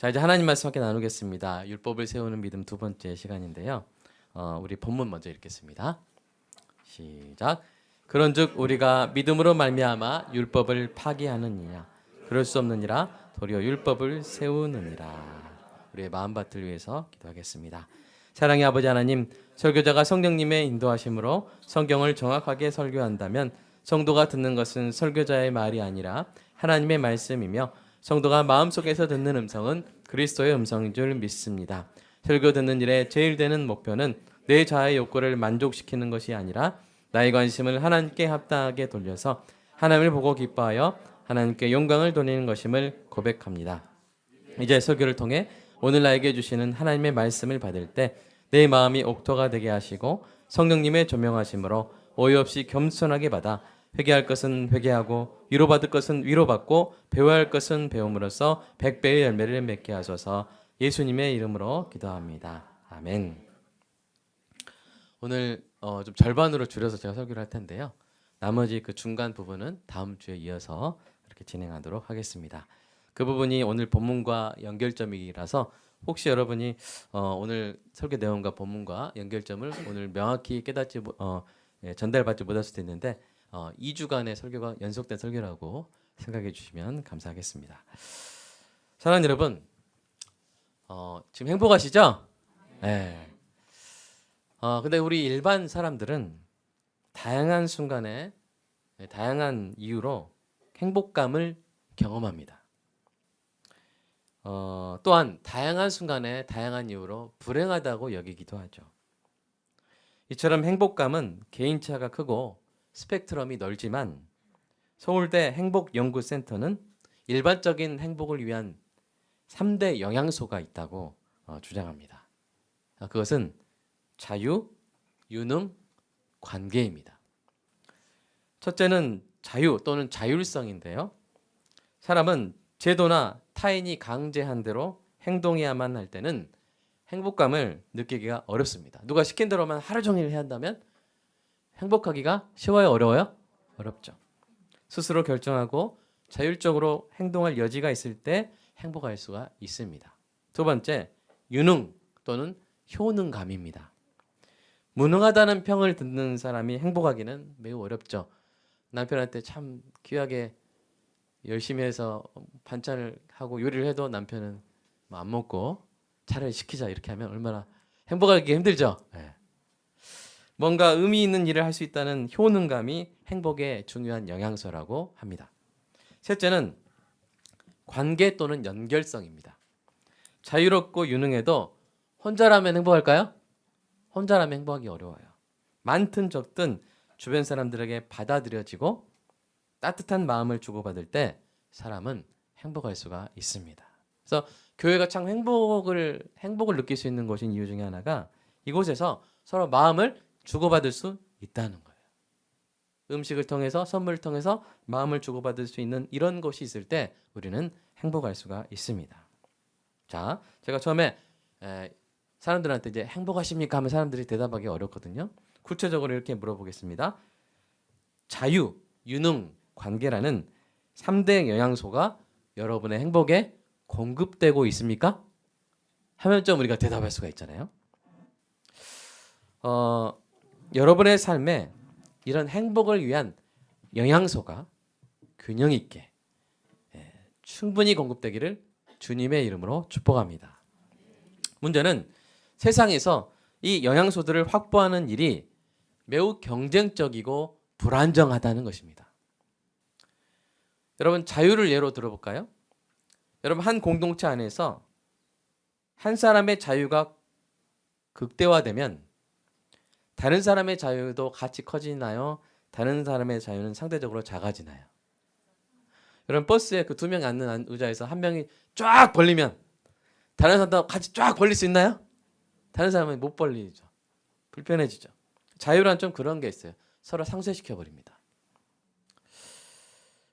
자 이제 하나님 말씀 함께 나누겠습니다. 율법을 세우는 믿음 두 번째 시간인데요. 어, 우리 본문 먼저 읽겠습니다. 시작. 그런즉 우리가 믿음으로 말미암아 율법을 파기하느니냐 그럴 수 없느니라 도리어 율법을 세우느니라. 우리의 마음밭을 위해서 기도하겠습니다. 사랑의 아버지 하나님, 설교자가 성령님의 인도하심으로 성경을 정확하게 설교한다면 성도가 듣는 것은 설교자의 말이 아니라 하나님의 말씀이며 성도가 마음속에서 듣는 음성은 그리스도의 음성인 줄 믿습니다. 설교 듣는 일에 제일 되는 목표는 내 자아의 욕구를 만족시키는 것이 아니라 나의 관심을 하나님께 합당하게 돌려서 하나님을 보고 기뻐하여 하나님께 영광을 돌리는 것임을 고백합니다. 이제 설교를 통해 오늘 나에게 주시는 하나님의 말씀을 받을 때 내 마음이 옥토가 되게 하시고 성령님의 조명하심으로 오해 없이 겸손하게 받아 회개할 것은 회개하고 위로받을 것은 위로받고 배워야 할 것은 배움으로써 백배의 열매를 맺게 하소서 예수님의 이름으로 기도합니다. 아멘. 오늘 어, 좀 절반으로 줄여서 제가 설교를 할 텐데요. 나머지 그 중간 부분은 다음 주에 이어서 이렇게 진행하도록 하겠습니다. 그 부분이 오늘 본문과 연결점이라서 혹시 여러분이 어, 오늘 설교 내용과 본문과 연결점을 오늘 명확히 깨닫지 못- 어, 예, 전달받지 못할 수도 있는데 어, 2주간의 설교가 연속된 설교라고 생각해 주시면 감사하겠습니다. 사랑하는 여러분, 어, 지금 행복하시죠? 네. 어, 근데 우리 일반 사람들은 다양한 순간에 네, 다양한 이유로 행복감을 경험합니다. 어, 또한 다양한 순간에 다양한 이유로 불행하다고 여기기도 하죠. 이처럼 행복감은 개인차가 크고 스펙트럼이 넓지만 서울대 행복연구센터는 일반적인 행복을 위한 3대 영양소가 있다고 어, 주장합니다. 아, 그것은 자유, 유능, 관계입니다. 첫째는 자유 또는 자율성인데요. 사람은 제도나 타인이 강제한 대로 행동해야만 할 때는 행복감을 느끼기가 어렵습니다. 누가 시킨 대로만 하루 종일 해야 한다면 행복하기가 쉬워요, 어려워요? 어렵죠. 스스로 결정하고 자율적으로 행동할 여지가 있을 때 행복할 수가 있습니다. 두 번째, 유능 또는 효능감입니다. 무능하다는 평을 듣는 사람이 행복하기는 매우 어렵죠. 남편한테 참 귀하게 열심히 해서 반찬을 하고 요리를 해도 남편은 뭐안 먹고 차라리 시키자 이렇게 하면 얼마나 행복하기 힘들죠. 예. 뭔가 의미 있는 일을 할 수 있다는 효능감이 행복의 중요한 영양소라고 합니다. 셋째는 관계 또는 연결성입니다. 자유롭고 유능해도 혼자라면 행복할까요? 혼자라면 행복하기 어려워요. 많든 적든 주변 사람들에게 받아들여지고 따뜻한 마음을 주고받을 때 사람은 행복할 수가 있습니다. 그래서 교회가 참 행복을 행복을 느낄 수 있는 곳인 이유 중에 하나가 이곳에서 서로 마음을 주고받을 수 있다는 거예요. 음식을 통해서 선물을 통해서 마음을 주고받을 수 있는 이런 곳이 있을 때 우리는 행복할 수가 있습니다. 자, 제가 처음에 에, 사람들한테 이제 행복하십니까 하면 사람들이 대답하기 어렵거든요. 구체적으로 이렇게 물어보겠습니다. 자유, 유능, 관계라는 3대 영양소가 여러분의 행복에 공급되고 있습니까? 하면 좀 우리가 대답할 수가 있잖아요. 어, 여러분의 삶에 이런 행복을 위한 영양소가 균형 있게 예, 충분히 공급되기를 주님의 이름으로 축복합니다. 문제는 세상에서 이 영양소들을 확보하는 일이 매우 경쟁적이고 불안정하다는 것입니다. 여러분 자유를 예로 들어볼까요? 여러분 한 공동체 안에서 한 사람의 자유가 극대화되면 다른 사람의 자유도 같이 커지나요? 다른 사람의 자유는 상대적으로 작아지나요? 여러분 버스에 그 두 명이 앉는 의자에서 한 명이 쫙 벌리면 다른 사람도 같이 쫙 벌릴 수 있나요? 다른 사람은 못 벌리죠. 불편해지죠. 자유란 좀 그런 게 있어요. 서로 상쇄시켜 버립니다.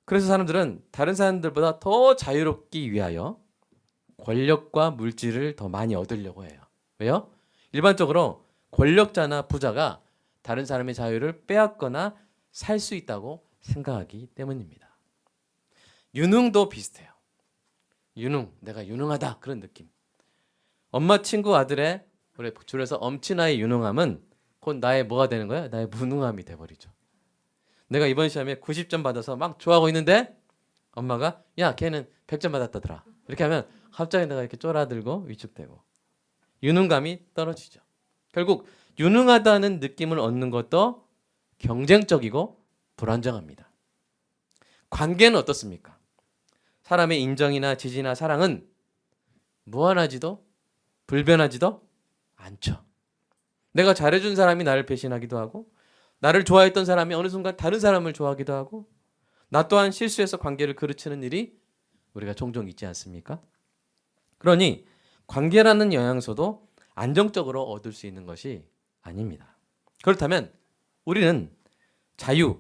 그래서 사람들은 다른 사람들보다 더 자유롭기 위하여 권력과 물질을 더 많이 얻으려고 해요. 왜요? 일반적으로 권력자나 부자가 다른 사람의 자유를 빼앗거나 살 수 있다고 생각하기 때문입니다. 유능도 비슷해요. 유능, 내가 유능하다 그런 느낌. 엄마 친구 아들의 우리 줄여서 엄친아의 유능함은 곧 나의 뭐가 되는 거야? 나의 무능함이 돼버리죠. 내가 이번 시험에 90점 받아서 막 좋아하고 있는데 엄마가 야 걔는 100점 받았다더라 이렇게 하면 갑자기 내가 이렇게 쫄아들고 위축되고 유능감이 떨어지죠. 결국 유능하다는 느낌을 얻는 것도 경쟁적이고 불안정합니다. 관계는 어떻습니까? 사람의 인정이나 지지나 사랑은 무한하지도 불변하지도 않죠. 내가 잘해준 사람이 나를 배신하기도 하고 나를 좋아했던 사람이 어느 순간 다른 사람을 좋아하기도 하고 나 또한 실수해서 관계를 그르치는 일이 우리가 종종 있지 않습니까? 그러니 관계라는 영양소도 안정적으로 얻을 수 있는 것이 아닙니다. 그렇다면 우리는 자유,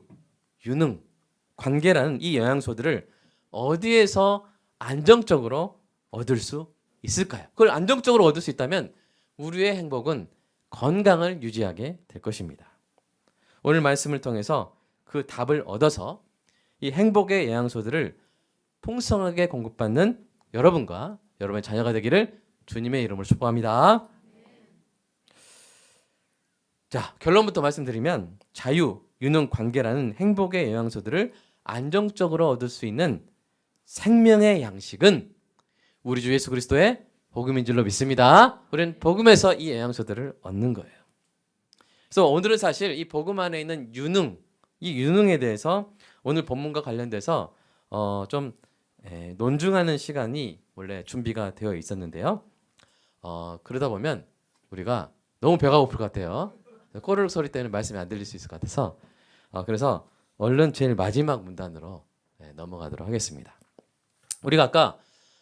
유능, 관계라는 이 영양소들을 어디에서 안정적으로 얻을 수 있을까요? 그걸 안정적으로 얻을 수 있다면 우리의 행복은 건강을 유지하게 될 것입니다. 오늘 말씀을 통해서 그 답을 얻어서 이 행복의 영양소들을 풍성하게 공급받는 여러분과 여러분의 자녀가 되기를 주님의 이름으로 축복합니다. 자, 결론부터 말씀드리면 자유, 유능, 관계라는 행복의 영양소들을 안정적으로 얻을 수 있는 생명의 양식은 우리 주 예수 그리스도의 복음인 줄로 믿습니다. 우리는 복음에서 이 영양소들을 얻는 거예요. 그래서 오늘은 사실 이 복음 안에 있는 유능, 이 유능에 대해서 오늘 본문과 관련돼서 어, 좀 에, 논중하는 시간이 원래 준비가 되어 있었는데요. 어, 그러다 보면 우리가 너무 배가 고플 것 같아요. 꼬르륵 소리 때문에 말씀이 안 들릴 수 있을 것 같아서 어, 그래서 얼른 제일 마지막 문단으로 네, 넘어가도록 하겠습니다. 우리가 아까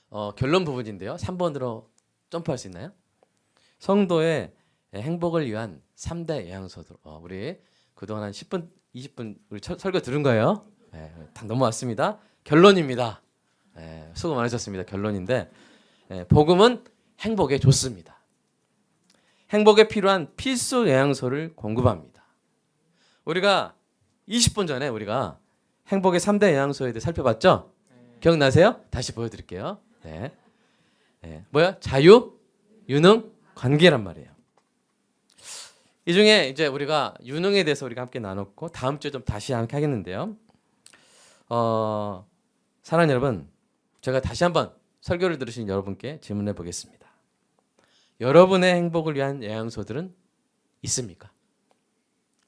어, 결론 부분인데요. 3번으로 점프할 수 있나요? 성도의 행복을 위한 3대 영양소들. 어, 우리 그동안 한 10분, 20분 우리 철- 설교 들은 거예요. 네, 다 넘어왔습니다. 결론입니다. 네, 수고 많으셨습니다. 결론인데 네, 복음은 행복에 좋습니다. 행복에 필요한 필수 영양소를 공급합니다. 우리가 20분 전에 우리가 행복의 3대 영양소에 대해 살펴봤죠? 기억나세요? 다시 보여드릴게요. 네. 네. 뭐야? 자유, 유능, 관계란 말이에요. 이 중에 이제 우리가 유능에 대해서 우리가 함께 나눴고 다음 주에 좀 다시 함께 하겠는데요. 어, 사랑하는 여러분, 제가 다시 한번 설교를 들으신 여러분께 질문해 보겠습니다. 여러분의 행복을 위한 영양소들은 있습니까?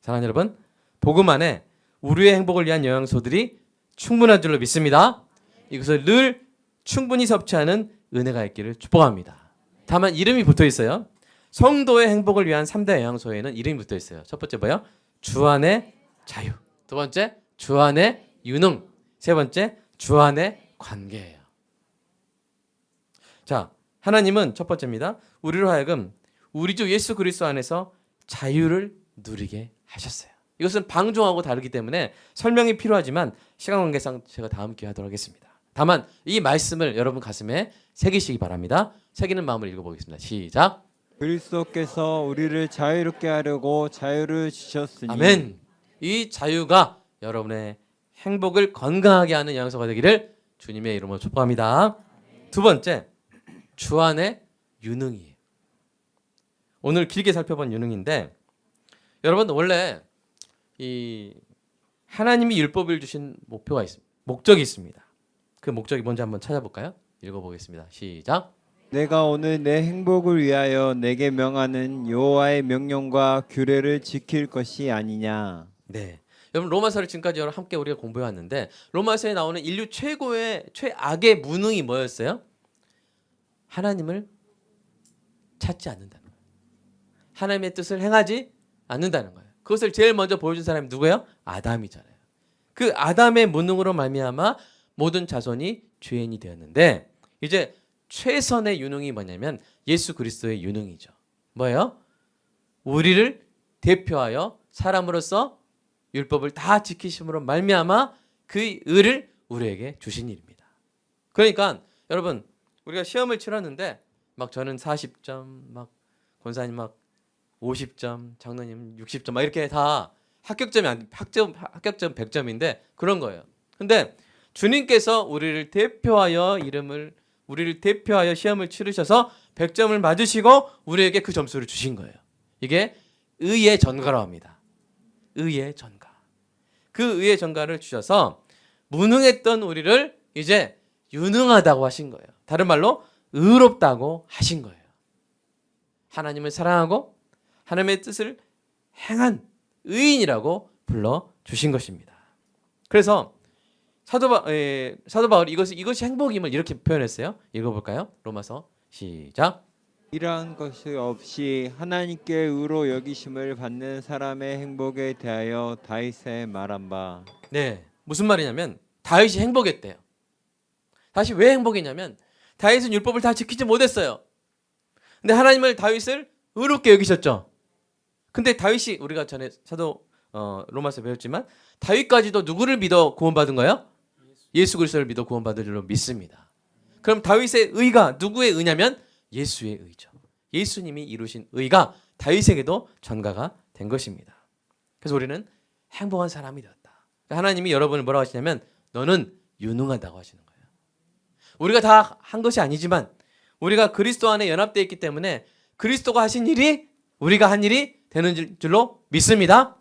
사랑하는 여러분, 복음 안에 우리의 행복을 위한 영양소들이 충분한 줄로 믿습니다. 이것을 늘 충분히 섭취하는 은혜가 있기를 축복합니다. 다만 이름이 붙어 있어요. 성도의 행복을 위한 3대 영양소에는 이름이 붙어 있어요. 첫 번째 뭐요? 주 안의 자유. 두 번째 주 안의 유능. 세 번째 주 안의 관계예요. 자, 하나님은 첫 번째입니다. 우리로 하여금 우리 주 예수 그리스도 안에서 자유를 누리게 하셨어요. 이것은 방종하고 다르기 때문에 설명이 필요하지만 시간 관계상 제가 다음 기회 하도록 하겠습니다. 다만 이 말씀을 여러분 가슴에 새기시기 바랍니다. 새기는 마음을 읽어보겠습니다. 시작. 그리스도께서 우리를 자유롭게 하려고 자유를 주셨으니 아멘. 이 자유가 여러분의 행복을 건강하게 하는 영양소가 되기를 주님의 이름으로 축복합니다. 두 번째, 주 안의 유능이에요. 오늘 길게 살펴본 유능인데 여러분 원래 이 하나님이 율법을 주신 목표가 있습니다. 목적이 있습니다. 그 목적이 뭔지 한번 찾아볼까요? 읽어보겠습니다. 시작. 내가 오늘 내 행복을 위하여 내게 명하는 여호와의 명령과 규례를 지킬 것이 아니냐 네. 여러분 로마서를 지금까지 여러분 함께 우리가 공부해 왔는데 로마서에 나오는 인류 최고의 최악의 무능이 뭐였어요? 하나님을 찾지 않는다는 거예요. 하나님의 뜻을 행하지 않는다는 거예요. 그것을 제일 먼저 보여준 사람이 누구예요? 아담이잖아요. 그 아담의 무능으로 말미암아 모든 자손이 죄인이 되었는데 이제 최선의 유능이 뭐냐면 예수 그리스도의 유능이죠. 뭐예요? 우리를 대표하여 사람으로서 율법을 다 지키심으로 말미암아 그 의를 우리에게 주신 일입니다. 그러니까 여러분 우리가 시험을 치렀는데 막 저는 40점, 막 권사님 막 50점, 장로님 60점 막 이렇게 다 합격점이 안 합격 합격점 100점인데 그런 거예요. 근데 주님께서 우리를 대표하여 이름을 우리를 대표하여 시험을 치르셔서 100점을 맞으시고 우리에게 그 점수를 주신 거예요. 이게 의의 전가라고 합니다. 의의 전가. 그 의의 전가를 주셔서 무능했던 우리를 이제 유능하다고 하신 거예요. 다른 말로 의롭다고 하신 거예요. 하나님을 사랑하고 하나님의 뜻을 행한 의인이라고 불러 주신 것입니다. 그래서 사도 바 에, 사도 바울이 이것이 이것이 행복임을 이렇게 표현했어요. 읽어 볼까요? 로마서 시작. 이러한 것이 없이 하나님께 의로 여기심을 받는 사람의 행복에 대하여 다윗의 말한 바 네, 무슨 말이냐면 다윗이 행복했대요. 다시 왜 행복했냐면 다윗은 율법을 다 지키지 못했어요. 근데 하나님을 다윗을 의롭게 여기셨죠. 근데 다윗이 우리가 전에 사도 어, 로마서 배웠지만 다윗까지도 누구를 믿어 구원받은 거예요? 예수 그리스도를 믿어 구원받은 줄로 믿습니다. 그럼 다윗의 의가 누구의 의냐면 예수의 의죠. 예수님이 이루신 의가 다윗에게도 전가가 된 것입니다. 그래서 우리는 행복한 사람이 되었다. 하나님이 여러분을 뭐라고 하시냐면 너는 유능하다고 하시는 거예요. 우리가 다 한 것이 아니지만 우리가 그리스도 안에 연합되어 있기 때문에 그리스도가 하신 일이 우리가 한 일이 되는 줄- 줄로 믿습니다.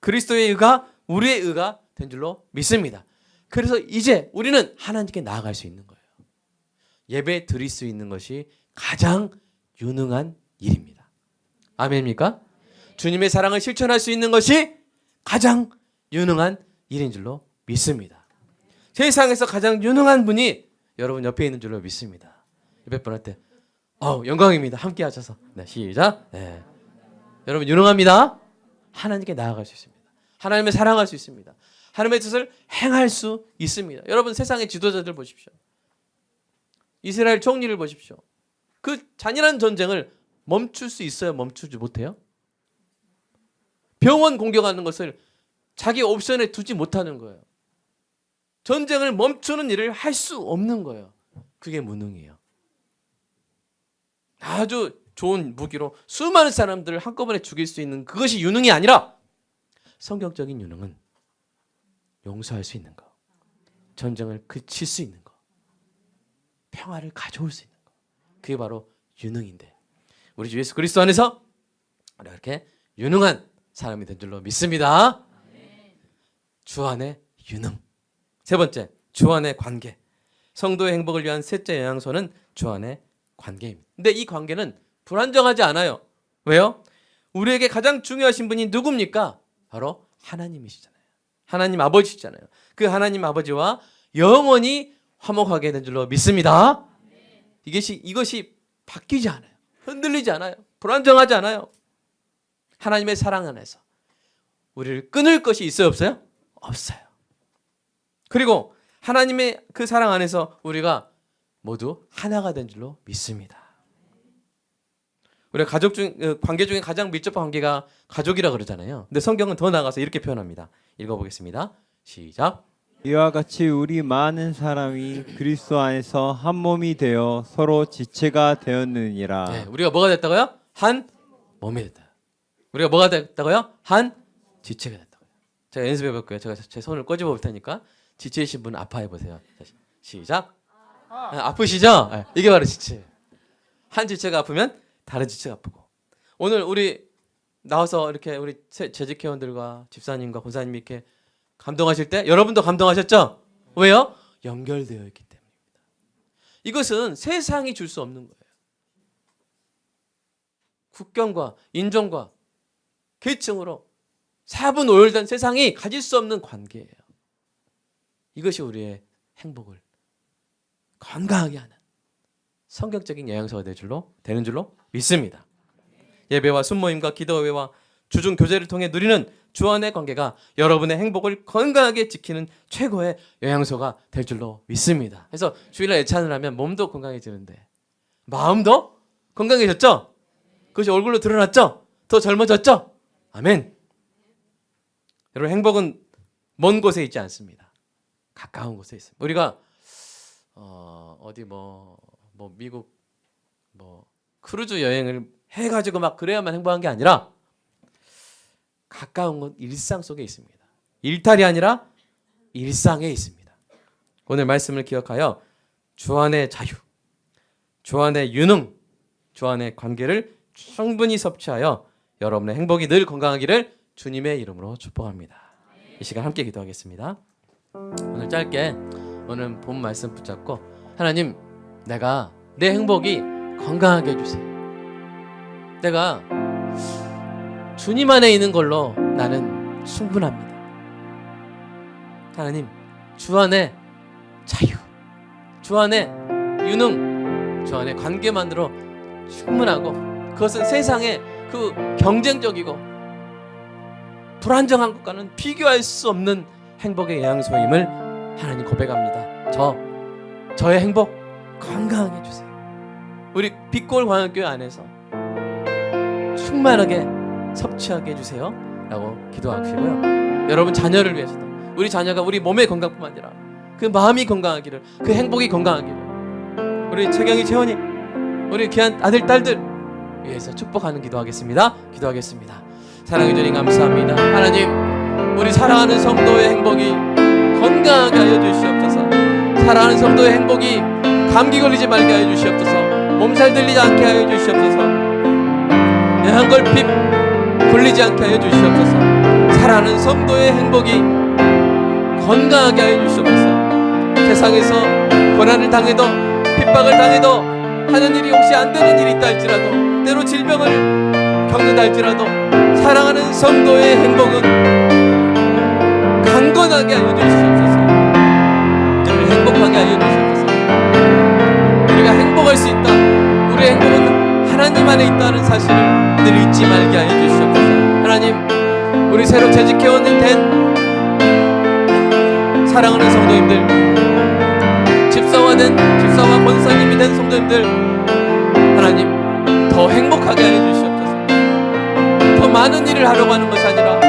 그리스도의 의가 우리의 의가 된 줄로 믿습니다. 그래서 이제 우리는 하나님께 나아갈 수 있는 거예요. 예배 드릴 수 있는 것이 가장 유능한 일입니다. 아멘입니까? 주님의 사랑을 실천할 수 있는 것이 가장 유능한 일인 줄로 믿습니다. 세상에서 가장 유능한 분이 여러분 옆에 있는 줄로 믿습니다. 옆에 분한테 어, 영광입니다. 함께 하셔서. 네, 시작. 네. 여러분 유능합니다. 하나님께 나아갈 수 있습니다. 하나님을 사랑할 수 있습니다. 하나님의 뜻을 행할 수 있습니다. 여러분 세상의 지도자들 보십시오. 이스라엘 총리를 보십시오. 그 잔인한 전쟁을 멈출 수 있어요? 멈추지 못해요? 병원 공격하는 것을 자기 옵션에 두지 못하는 거예요. 전쟁을 멈추는 일을 할 수 없는 거예요. 그게 무능이에요. 아주 좋은 무기로 수많은 사람들을 한꺼번에 죽일 수 있는 그것이 유능이 아니라 성경적인 유능은 용서할 수 있는 거, 전쟁을 그칠 수 있는 거, 평화를 가져올 수 있는 거. 그게 바로 유능인데 우리 주 예수 그리스도 안에서 우리가 이렇게 유능한 사람이 된 줄로 믿습니다. 주 안의 유능. 세 번째, 주 안의 관계. 성도의 행복을 위한 셋째 영양소는 주 안의 관계입니다. 근데 이 관계는 불안정하지 않아요. 왜요? 우리에게 가장 중요하신 분이 누굽니까? 바로 하나님이시잖아요. 하나님 아버지시잖아요. 그 하나님 아버지와 영원히 화목하게 된 줄로 믿습니다. 이것이 이것이 바뀌지 않아요. 흔들리지 않아요. 불안정하지 않아요. 하나님의 사랑 안에서 우리를 끊을 것이 있어요, 없어요? 없어요. 그리고 하나님의 그 사랑 안에서 우리가 모두 하나가 된 줄로 믿습니다. 우리가 가족 중 어, 관계 중에 가장 밀접한 관계가 가족이라 그러잖아요. 근데 성경은 더 나가서 이렇게 표현합니다. 읽어보겠습니다. 시작. 이와 같이 우리 많은 사람이 그리스도 안에서 한 몸이 되어 서로 지체가 되었느니라. 네, 우리가 뭐가 됐다고요? 한 몸이 됐다. 우리가 뭐가 됐다고요? 한 지체가 됐다고요. 제가 연습해 볼게요. 제가 제 손을 꼬집어 볼 테니까 지체이신 분 아파해 보세요. 자, 시작. 아, 아프시죠? 네, 이게 바로 지체. 한 지체가 아프면 다른 지체가 아프고. 오늘 우리 나와서 이렇게 우리 세- 재직 회원들과 집사님과 권사님이 이렇게 감동하실 때 여러분도 감동하셨죠? 왜요? 연결되어 있기 때문입니다. 이것은 세상이 줄 수 없는 거예요. 국경과 인종과 계층으로 사분 오열된 세상이 가질 수 없는 관계예요. 이것이 우리의 행복을 건강하게 하는 성경적인 영양소가 될 줄로 되는 줄로 믿습니다. 예배와 순모임과 기도회와 주중 교제를 통해 누리는 주안의 관계가 여러분의 행복을 건강하게 지키는 최고의 영양소가 될 줄로 믿습니다. 그래서 주일날 예찬을 하면 몸도 건강해지는데 마음도 건강해졌죠? 그것이 얼굴로 드러났죠? 더 젊어졌죠? 아멘. 여러분 행복은 먼 곳에 있지 않습니다. 가까운 곳에 있습니다. 우리가 어, 어디 뭐, 뭐 미국 뭐 크루즈 여행을 해가지고 막 그래야만 행복한 게 아니라 가까운 곳 일상 속에 있습니다. 일탈이 아니라 일상에 있습니다. 오늘 말씀을 기억하여 주 안의 자유, 주 안의 유능, 주 안의 관계를 충분히 섭취하여 여러분의 행복이 늘 건강하기를 주님의 이름으로 축복합니다. 이 시간 함께 기도하겠습니다. 오늘 짧게 오늘 본 말씀 붙잡고 하나님 내가 내 행복이 건강하게 해주세요. 내가 주님 안에 있는 걸로 나는 충분합니다. 하나님 주 안에 자유, 주 안에 유능, 주 안에 관계만으로 충분하고 그것은 세상의 그 경쟁적이고 불안정한 것과는 비교할 수 없는 행복의 양소임을 하나님 고백합니다. 저 저의 행복 건강하게 해주세요. 우리 빛골 광역교회 안에서 충만하게 섭취하게 해주세요. 라고 기도하시고요. 여러분 자녀를 위해서도 우리 자녀가 우리 몸의 건강뿐만 아니라 그 마음이 건강하기를 그 행복이 건강하기를 우리 최경희 채원이 우리 귀한 아들 딸들 위해서 축복하는 기도하겠습니다. 기도하겠습니다. 사랑해 주님 감사합니다. 하나님 우리 사랑하는 성도의 행복이 건강하게 하여 주시옵소서. 사랑하는 성도의 행복이 감기 걸리지 말게 하여 주시옵소서. 몸살 들리지 않게 하여 주시옵소서. 뇌한걸핍 굴리지 않게 하여 주시옵소서. 사랑하는 성도의 행복이 건강하게 하여 주시옵소서. 세상에서 고난을 당해도 핍박을 당해도 하는 일이 혹시 안 되는 일이 있다 할지라도 때로 질병을 겪는다 할지라도 사랑하는 성도의 행복은 강건하게 하여 주시옵소서. 늘 행복하게 하여 주시옵소서. 우리가 행복할 수 있다. 우리의 행복은 하나님 안에 있다는 사실을 늘 잊지 말게 하여 주시옵소서. 하나님, 우리 새로 재직해오는 된 사랑하는 성도님들, 집사와는 집사와 권사님이 된 성도님들, 하나님 더 행복하게 하여 주시옵소서. 더 많은 일을 하려고 하는 것이 아니라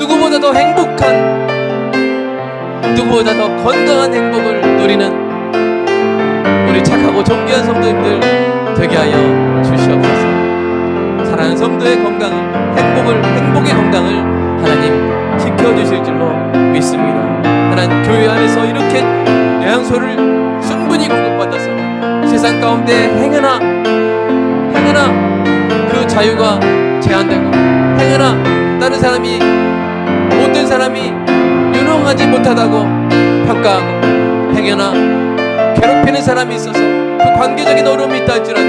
누구보다 더 행복한, 누구보다 더 건강한 행복을 누리는 우리 착하고 존귀한 성도님들 되게 하여 주시옵소서. 사랑하는 성도의 건강을, 행복을, 행복의 건강을 하나님 지켜주실 줄로 믿습니다. 하나님 교회 안에서 이렇게 영양소를 충분히 공급받아서 세상 가운데 행여나 행여나 그 자유가 제한되고 행여나 다른 사람이 모든 사람이 유능하지 못하다고 평가하고 행여나 괴롭히는 사람이 있어서 그 관계적인 어려움이 있다 할지라도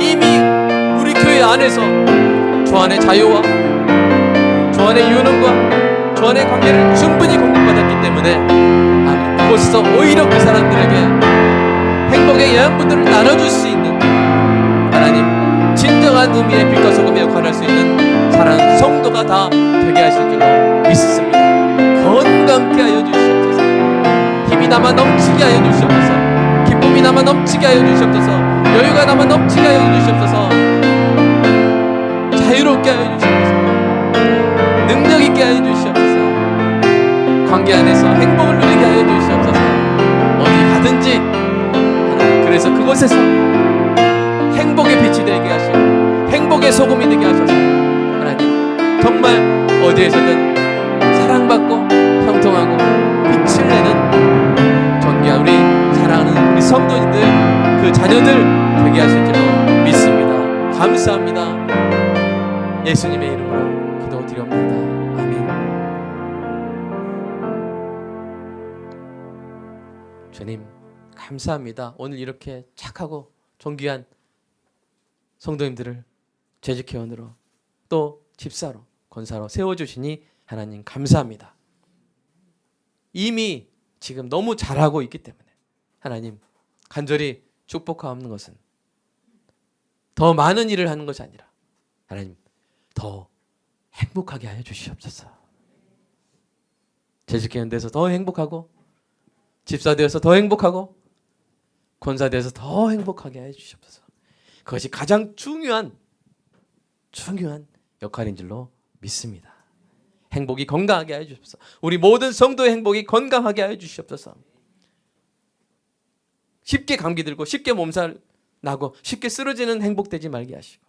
이미 우리 교회 안에서 주 안의 자유와 주 안의 유능과 주 안의 관계를 충분히 공급받았기 때문에. 그곳에서 오히려 그 사람들에게 행복의 영양분들을 나눠줄 수 있는 하나님 진정한 의미의 빛과 소금의 역할을 할 수 있는 사랑하는 성도가 다 되게 하실 줄로 믿습니다 건강케 하여 주시옵소서. 힘이 남아 넘치게 하여 주시옵소서. 기쁨이 남아 넘치게 하여 주시옵소서. 여유가 남아 넘치게 하여 주시옵소서. 자유롭게 하여 주시옵소서. 능력 있게 하여 주시옵소서. 관계 안에서 행복을 누리게 하여 주시옵소서. 어디 가든지. 그래서 그곳에서 행복의 빛이 되게 하시고 행복의 소금이 되게 하셔서. 하나님 정말 어디에서든 자녀들 되게 하실 줄로 믿습니다. 감사합니다. 예수님의 이름으로 기도드립니다. 아멘. 주님 감사합니다. 오늘 이렇게 착하고 존귀한 성도님들을 재직회원으로 또 집사로 권사로 세워주시니 하나님 감사합니다. 이미 지금 너무 잘하고 있기 때문에 하나님 간절히 축복하옵는 것은 더 많은 일을 하는 것이 아니라 하나님 더 행복하게 하여 주시옵소서. 재직회원 돼서 더 행복하고 집사 되어서 더 행복하고 권사 되어서 더 행복하게 하여 주시옵소서. 그것이 가장 중요한 중요한 역할인 줄로 믿습니다. 행복이 건강하게 하여 주시옵소서. 우리 모든 성도의 행복이 건강하게 하여 주시옵소서. 쉽게 감기 들고 쉽게 몸살 나고 쉽게 쓰러지는 행복되지 말게 하시고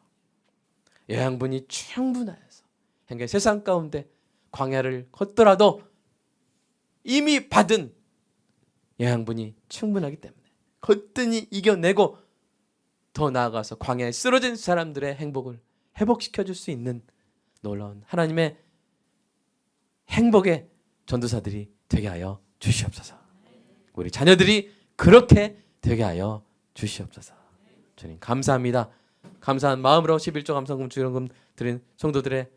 영양분이 충분하여서 행여 세상 가운데 광야를 걷더라도 이미 받은 영양분이 충분하기 때문에 거뜬히 이겨내고 더 나아가서 광야에 쓰러진 사람들의 행복을 회복시켜 줄 수 있는 놀라운 하나님의 행복의 전도사들이 되게 하여 주시옵소서. 우리 자녀들이 그렇게 되게 하여 주시옵소서. 주님 감사합니다. 감사한 마음으로 11조 감사금 주연금 드린 성도들의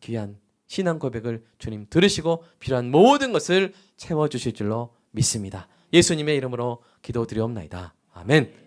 귀한 신앙 고백을 주님 들으시고 필요한 모든 것을 채워 주실 줄로 믿습니다. 예수님의 이름으로 기도드리옵나이다. 아멘.